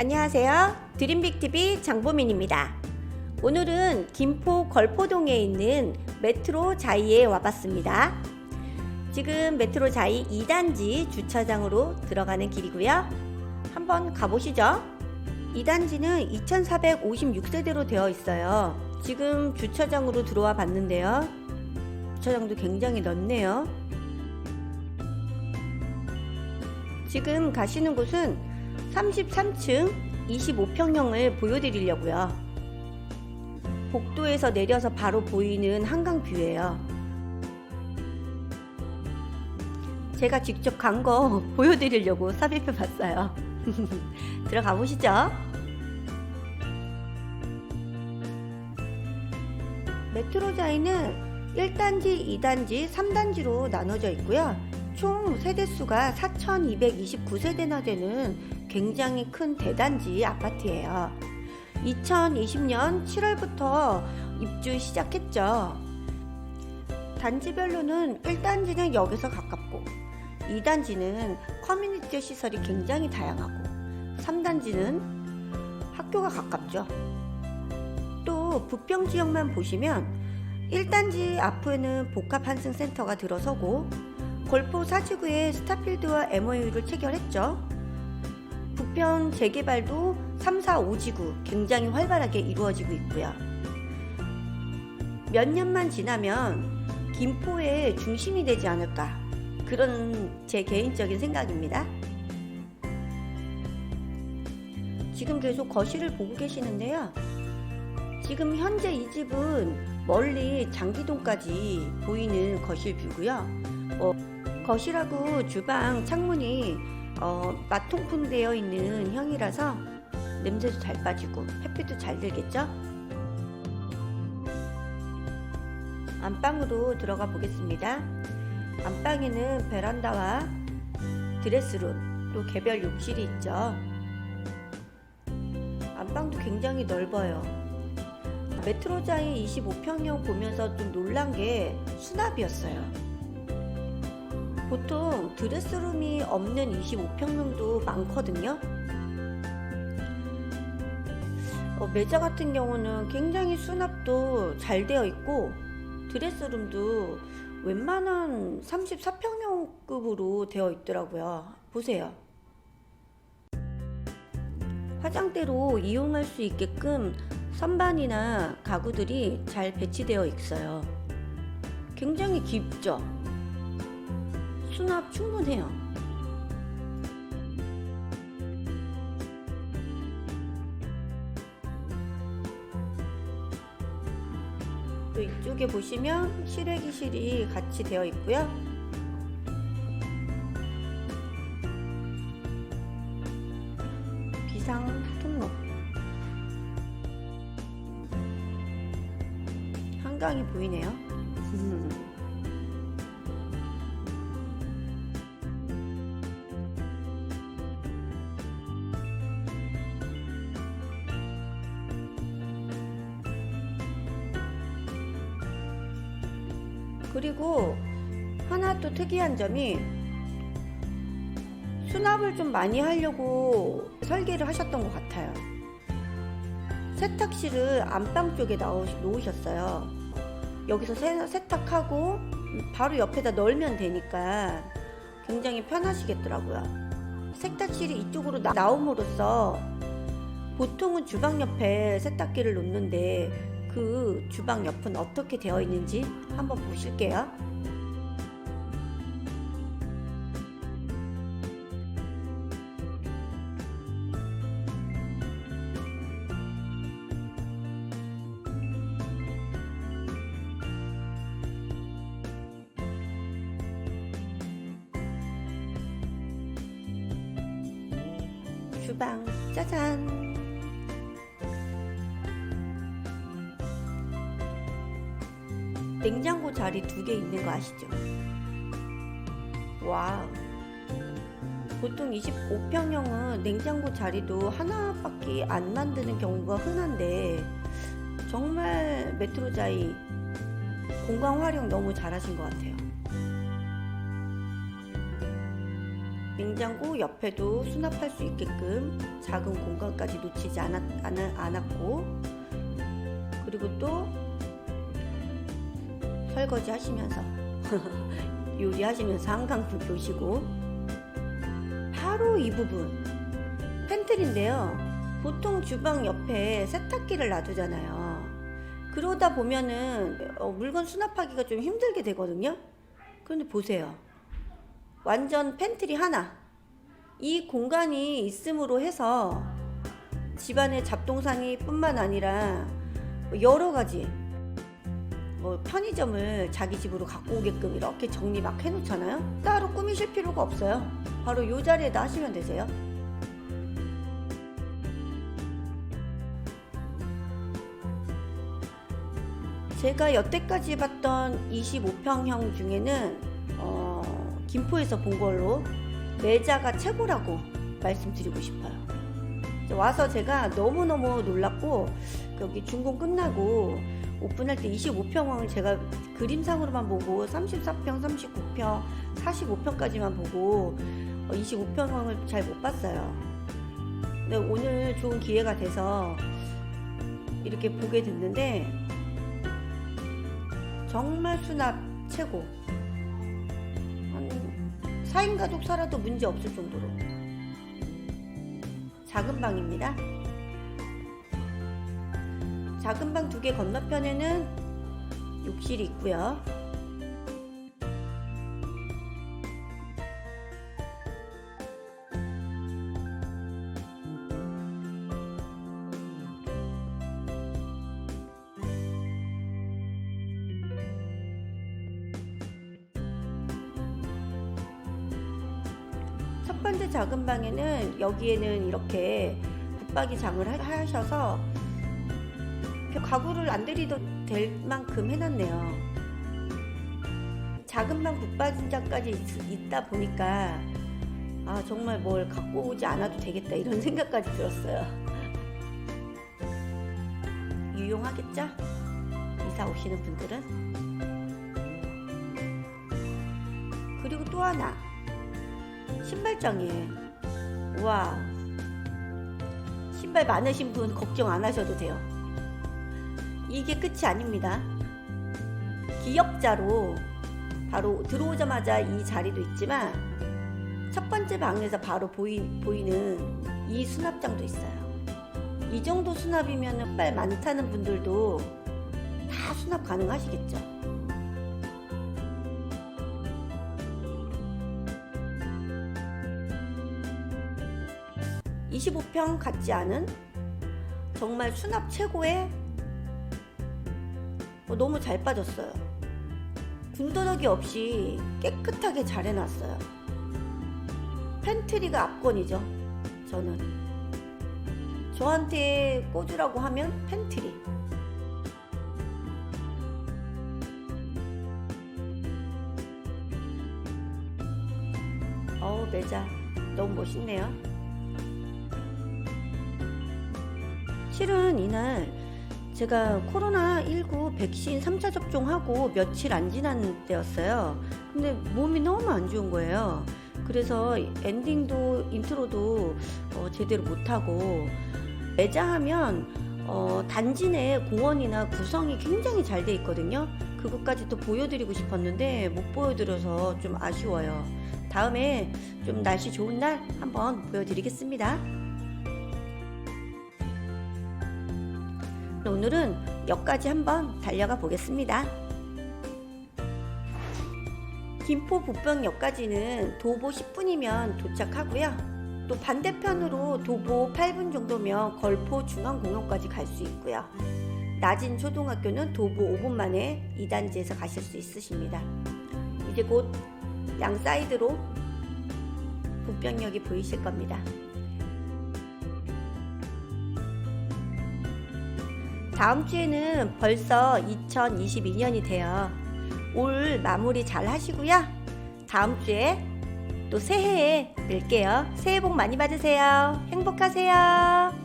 안녕하세요. 드림빅TV 장보민입니다. 오늘은 김포 걸포동에 있는 메트로 자이에 와봤습니다. 지금 메트로 자이 2단지 주차장으로 들어가는 길이고요. 한번 가보시죠. 2단지는 2456세대로 되어 있어요. 지금 주차장으로 들어와 봤는데요. 주차장도 굉장히 넓네요. 지금 가시는 곳은 33층 25평형을 보여드리려고요. 복도에서 내려서 바로 보이는 한강 뷰예요. 제가 직접 간 거 보여드리려고 삽입해 봤어요. 들어가 보시죠. 메트로자이는 1단지, 2단지, 3단지로 나눠져 있고요. 총 세대수가 4,229세대나 되는 굉장히 큰 대단지 아파트예요. 2020년 7월부터 입주 시작했죠. 단지별로는 1단지는 역에서 가깝고 2단지는 커뮤니티 시설이 굉장히 다양하고 3단지는 학교가 가깝죠. 또 부평 지역만 보시면 1단지 앞에는 복합한승센터가 들어서고 골포 사지구에 스타필드와 MOU를 체결했죠. 부평 재개발도 3, 4, 5지구 굉장히 활발하게 이루어지고 있고요. 몇 년만 지나면 김포의 중심이 되지 않을까 그런 제 개인적인 생각입니다. 지금 계속 거실을 보고 계시는데요. 지금 현재 이 집은 멀리 장기동까지 보이는 거실 뷰고요. 어, 거실하고 주방 창문이 어, 마통풍 되어 있는 형이라서 냄새도 잘 빠지고 햇빛도 잘 들겠죠? 안방으로 들어가 보겠습니다. 안방에는 베란다와 드레스룸 또 개별 욕실이 있죠. 안방도 굉장히 넓어요. 메트로자의 25평형 보면서 좀 놀란 게 수납이었어요. 보통 드레스룸이 없는 25평형도 많거든요. 어, 매자 같은 경우는 굉장히 수납도 잘 되어 있고 드레스룸도 웬만한 34평형급으로 되어 있더라고요. 보세요. 화장대로 이용할 수 있게끔 선반이나 가구들이 잘 배치되어 있어요. 굉장히 깊죠? 수납 충분해요. 또 이쪽에 보시면 실외기실이 같이 되어 있고요. 비상 통로. 한강이 보이네요. 그리고 하나 또 특이한 점이 수납을 좀 많이 하려고 설계를 하셨던 것 같아요. 세탁실을 안방 쪽에 놓으셨어요. 여기서 세, 세탁하고 바로 옆에다 널면 되니까 굉장히 편하시겠더라고요. 세탁실이 이쪽으로 나, 나옴으로써 보통은 주방 옆에 세탁기를 놓는데 그 주방 옆은 어떻게 되어 있는지 한번 보실게요. 주방 짜잔 냉장고 자리 두 개 있는 거 아시죠? 와우. 보통 25평형은 냉장고 자리도 하나밖에 안 만드는 경우가 흔한데 정말 메트로자이 공간 활용 너무 잘하신 것 같아요. 냉장고 옆에도 수납할 수 있게끔 작은 공간까지 놓치지 않았, 않- 않았고 그리고 또 설거지 하시면서 요리하시면서 한강도 보시고. 바로 이 부분. 팬트리인데요. 보통 주방 옆에 세탁기를 놔두잖아요. 그러다 보면은 어, 물건 수납하기가 좀 힘들게 되거든요. 그런데 보세요. 완전 팬트리 하나. 이 공간이 있음으로 해서 집안의 잡동사니 뿐만 아니라 뭐 여러 가지 뭐 편의점을 자기 집으로 갖고 오게끔 이렇게 정리 막 해놓잖아요. 따로 꾸미실 필요가 없어요. 바로 이 자리에다 하시면 되세요. 제가 여태까지 봤던 25평형 중에는 어, 김포에서 본 걸로 매자가 최고라고 말씀드리고 싶어요. 와서 제가 너무너무 놀랐고 여기 준공 끝나고 오픈할 때 25평을 제가 그림상으로만 보고 34평, 39평, 45평까지만 보고 25평을 잘 못 봤어요. 근데 오늘 좋은 기회가 돼서 이렇게 보게 됐는데 정말 수납 최고. 한 4인 가족 살아도 문제 없을 정도로. 작은 방입니다. 작은 방 두 개 건너편에는 욕실이 있고요. 첫 번째 작은 방에는 여기에는 이렇게 붙박이 장을 하- 하셔서 가구를 안 들이도 될 만큼 해놨네요. 붙박이장까지 있, 있다 보니까 아 정말 뭘 갖고 오지 않아도 되겠다 이런 생각까지 들었어요. 유용하겠죠? 이사 오시는 분들은 그리고 또 하나 신발장이에요. 와 신발 많으신 분 걱정 안 하셔도 돼요. 이게 끝이 아닙니다. 기역자로 바로 들어오자마자 이 자리도 있지만 첫 번째 방에서 바로 보이, 보이는 이 수납장도 있어요. 이 정도 수납이면 신발 많다는 분들도 다 수납 가능하시겠죠. (25평) 같지 않은 정말 수납 최고의 어, 너무 잘 빠졌어요. 군더더기 없이 깨끗하게 잘 해놨어요. 팬트리가 압권이죠. 저는 저한테 꽂으라고 하면 팬트리. 어우 매자 너무 멋있네요. 실은 이날 제가 코로나19 백신 3차 접종하고 며칠 안 지난 때였어요. 근데 몸이 너무 안 좋은 거예요. 그래서 엔딩도 인트로도 어, 제대로 못하고 매자하면 어, 단지 내 공원이나 구성이 굉장히 잘 돼 있거든요. 그것까지 또 보여드리고 싶었는데 못 보여드려서 좀 아쉬워요. 다음에 좀 날씨 좋은 날 한번 보여드리겠습니다. 오늘은 역까지 한번 달려가 보겠습니다. 김포 북병역까지는 도보 10분이면 도착하고요. 또 반대편으로 도보 8분 정도면 걸포 중앙공원까지 갈 수 있고요. 낮은 초등학교는 도보 5분 만에 2단지에서 가실 수 있으십니다. 이제 곧 양 사이드로 북병역이 보이실 겁니다. 다음 주에는 벌써 2022년이 돼요. 올 마무리 잘 하시고요. 다음 주에 또 새해에 뵐게요. 새해 복 많이 받으세요. 행복하세요.